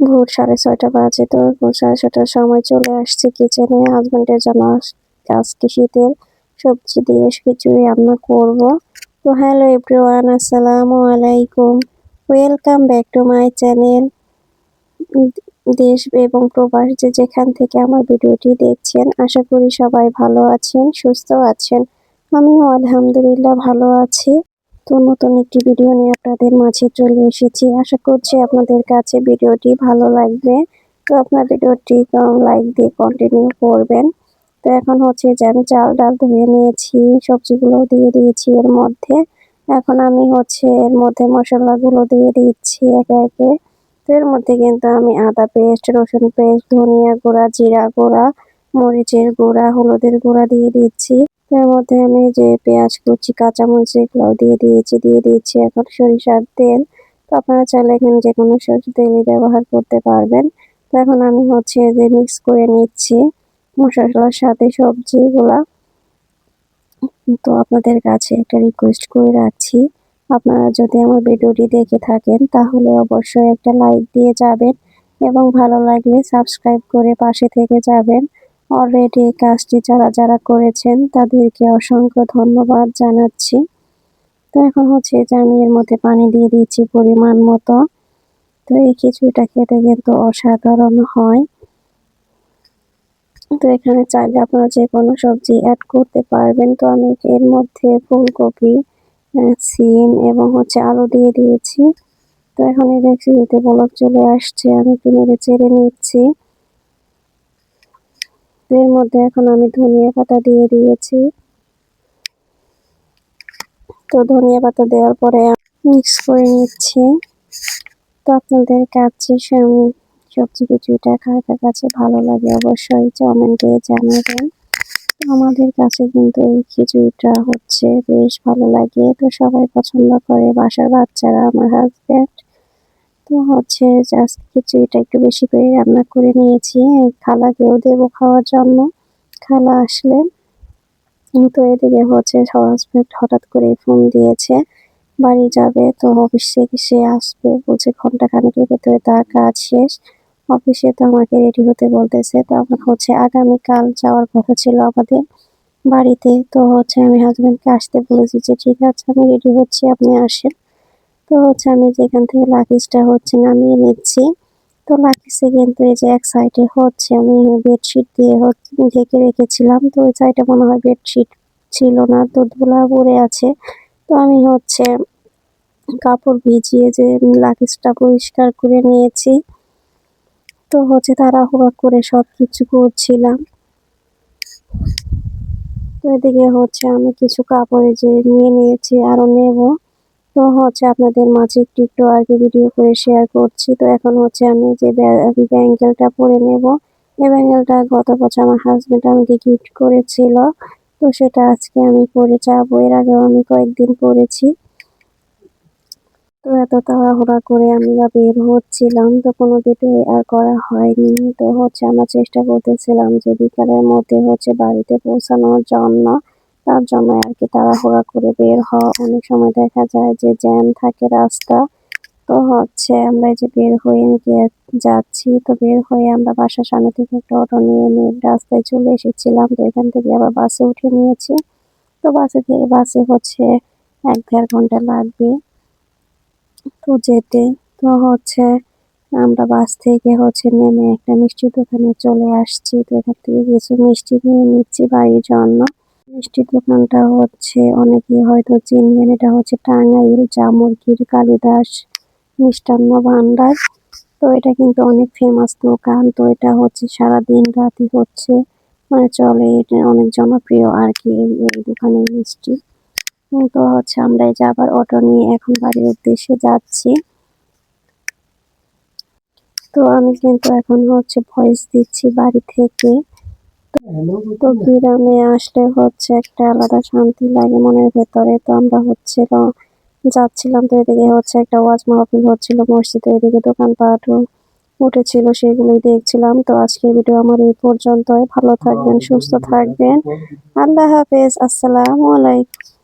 ভোর সাড়ে ছয়টা বাজে তো ভোর সাড়ে ছয়টার সময় চলে আসছি কিচেনে হাজবেন্ডের জন্য আজ- আজকে শীতের সবজি দিয়ে খিচুড়ি রান্না করব। তো হ্যালো এভরিওয়ান আসসালামু আলাইকুম। Welcome back to my channel দেশ এবং প্রবাস যে যেখান থেকে আমার ভিডিওটি দেখছেন, আশা করি সবাই ভালো আছেন, সুস্থ আছেন। আমিও আলহামদুলিল্লাহ ভালো আছি। তো নতুন একটি ভিডিও নিয়ে আপনাদের মাঝে চলে এসেছি। আশা করছি আপনাদের কাছে ভিডিওটি ভালো লাগবে। তো আপনার ভিডিওটি লাইক দিয়ে কন্টিনিউ করবেন। তো এখন হচ্ছে যে আমি চাল ডাল ধুয়ে নিয়েছি, সবজিগুলো দিয়ে দিয়েছি এর মধ্যে। এখন আমি হচ্ছে এর মধ্যে মশলাগুলো দিয়ে দিচ্ছি একে একে। তো এর মধ্যে কিন্তু আমি আদা পেস্ট রসুন পেস্ট ধনিয়া গুঁড়া, জিরা গুঁড়া মরিচের গুঁড়া, হলুদের গুঁড়া দিয়ে দিচ্ছি। এর মধ্যে আমি যে পেঁয়াজ কুচি, কাঁচামরিচ এগুলো দিয়ে দিয়েছি, দিয়ে দিচ্ছি এখন সরিষার তেল। তো আপনারা চাইলে এখানে যে কোনো সরষের তেলই ব্যবহার করতে পারবেন। তো এখন আমি হচ্ছে যে মিক্স করে নিচ্ছি মশলার সাথে সবজিগুলা। তো আপনাদের কাছে একটা রিকোয়েস্ট করে রাখছি। আপনারা যদি আমার ভিডিওটি দেখে থাকেন, তাহলে অবশ্যই একটা লাইক দিয়ে যাবেন এবং ভালো লাগলে সাবস্ক্রাইব করে পাশে থেকে যাবেন। অলরেডি এই কাজটি যারা যারা করেছেন, তাদেরকে অসংখ্য ধন্যবাদ জানাচ্ছি। তো এখন হচ্ছে যে আমি এর মধ্যে পানি দিয়ে দিচ্ছি পরিমাণ মতো। তো এই খিচুড়িটা খেতে কিন্তু অসাধারণ হয়। তো এখানে চাইলে আপনারা যে কোনো সবজি অ্যাড করতে পারবেন। তো আমি এর মধ্যে ফুলকপি সিম এবং হচ্ছে আলু দিয়ে দিয়েছি। তো এখন এই রেসিপিতে বলক চলে আসছে। আমি একটু নেড়ে চেড়ে নিচ্ছি। এর মধ্যে এখন আমি ধনিয়া পাতা দিয়ে দিয়েছি। তো ধনিয়া পাতা দেওয়ার পরে মিক্স করে নিচ্ছি। তো আপনাদের কাছে সবজি কিছুটা কার কাছে ভালো লাগে অবশ্যই কমেন্টে জানাবেন। আমাদের কাছে কিন্তু এই খিচুড়িটা হচ্ছে, বেশ ভালো লাগে। তো সবাই পছন্দ করে, বাসার বাচ্চারা, আমার হাজব্যান্ড তো হচ্ছে জাস্ট খিচুড়িটা একটু বেশি করে রান্না করে নিয়েছি। খালাকেও দেবো খাওয়ার জন্য। খালা আসলে তো এদিকে হচ্ছে হাজব্যান্ড হঠাৎ করে ফোন দিয়েছে, বাড়ি যাবে। তো অফিস সে আসবে। বলছে ঘণ্টা খানেকের ভেতরে তার কাজ শেষ। অফিসে তো আমাকে রেডি হতে বলতেছে। তো আমার হচ্ছে আগামীকাল যাওয়ার কথা ছিল আমাদের বাড়িতে। তো হচ্ছে আমি হাজব্যান্ডকে আসতে বলেছি যে, ঠিক আছে, আমি রেডি হচ্ছি, আপনি আসেন। তো হচ্ছে আমি যেখান থেকে লাগেজটা হচ্ছে নামিয়ে নিচ্ছি। তো লাগেজে কিন্তু এই যে এক সাইডে হচ্ছে, আমি বেডশিট দিয়ে ঢেকে রেখেছিলাম। তো ওই সাইডে মনে হয় বেডশিট ছিল না, তো ধুলা পড়ে আছে। তো আমি হচ্ছে কাপড় ভিজিয়ে যে লাগেজটা পরিষ্কার করে নিয়েছি। তো হচ্ছে তাড়াহুড়া করে সব কিছু করছিলাম। তো এদিকে হচ্ছে আমি কিছু কাপড়ে যে নিয়ে নিয়েছি, আরও নেব। তো হচ্ছে আপনাদের মাঝে একটু একটু আর কি ভিডিও করে শেয়ার করছি। তো এখন হচ্ছে আমি যে ব্যাঙ্গেলটা পরে নেব। এই ব্যাঙ্গেলটা গত বছর আমার হাজব্যান্ড আমাকে গিফট করেছিল। তো সেটা আজকে আমি পরে যাব। এর আগেও আমি কয়েকদিন পরেছি। তো এত তাড়াহুড়া করে আমরা বের হচ্ছিলাম। তো কোনো ভিডিও আর করা হয়নি। তো হচ্ছে আমরা চেষ্টা করতেছিলাম যে বিকালের মধ্যে হচ্ছে বাড়িতে পৌঁছানোর জন্য। তার জন্য আর কি তাড়াহুড়া করে বের হওয়া। অনেক সময় দেখা যায় যে জ্যাম থাকে রাস্তা। তো হচ্ছে আমরা যে বের হয়ে যাচ্ছি, তো বের হয়ে আমরা বাসার সামনে থেকে একটা অটো নিয়ে নিয়ে রাস্তায় চলে এসেছিলাম। তো এখান থেকে আবার বাসে উঠে নিয়েছি। তো বাসে থেকে, বাসে হচ্ছে এক দেড় ঘণ্টা লাগবে তো যেতে। তো হচ্ছে আমরা বাস থেকে হচ্ছে নেমে একটা মিষ্টির দোকানে চলে আসছি। তো এখান থেকে কিছু মিষ্টি নিয়ে নিচ্ছি বাড়ির জন্য। মিষ্টির দোকানটা হচ্ছে, অনেকেই হয়তো চিনবেন, এটা হচ্ছে টাঙ্গাইল জামুরকির কালিদাস মিষ্টান্ন ভান্ডার তো এটা কিন্তু অনেক ফেমাস দোকান, তো এটা হচ্ছে সারা দিন রাতই হচ্ছে মানে চলে এটা অনেক জনপ্রিয় আর কি এই দোকানের মিষ্টি। তো হচ্ছে আমরা এই অটো নিয়ে এখন বাড়ির উদ্দেশ্যে যাচ্ছি। তো আমি কিন্তু এখন হচ্ছে ভয়েস দিচ্ছি বাড়ি থেকে। তো গ্রামে আসলে হচ্ছে একটা আলাদা শান্তি লাগে মনের ভেতরে। তো আমরা হচ্ছে যাচ্ছিলাম তো এদিকে হচ্ছে একটা ওয়াজ মাহফিল হচ্ছিল, মসজিদে এদিকে দোকানপাটও উঠেছিল, সেগুলোই দেখছিলাম। তো আজকে ভিডিও আমার এই পর্যন্তই। ভালো থাকবেন, সুস্থ থাকবেন। আল্লাহ হাফেজ, আসসালামু আলাইকুম।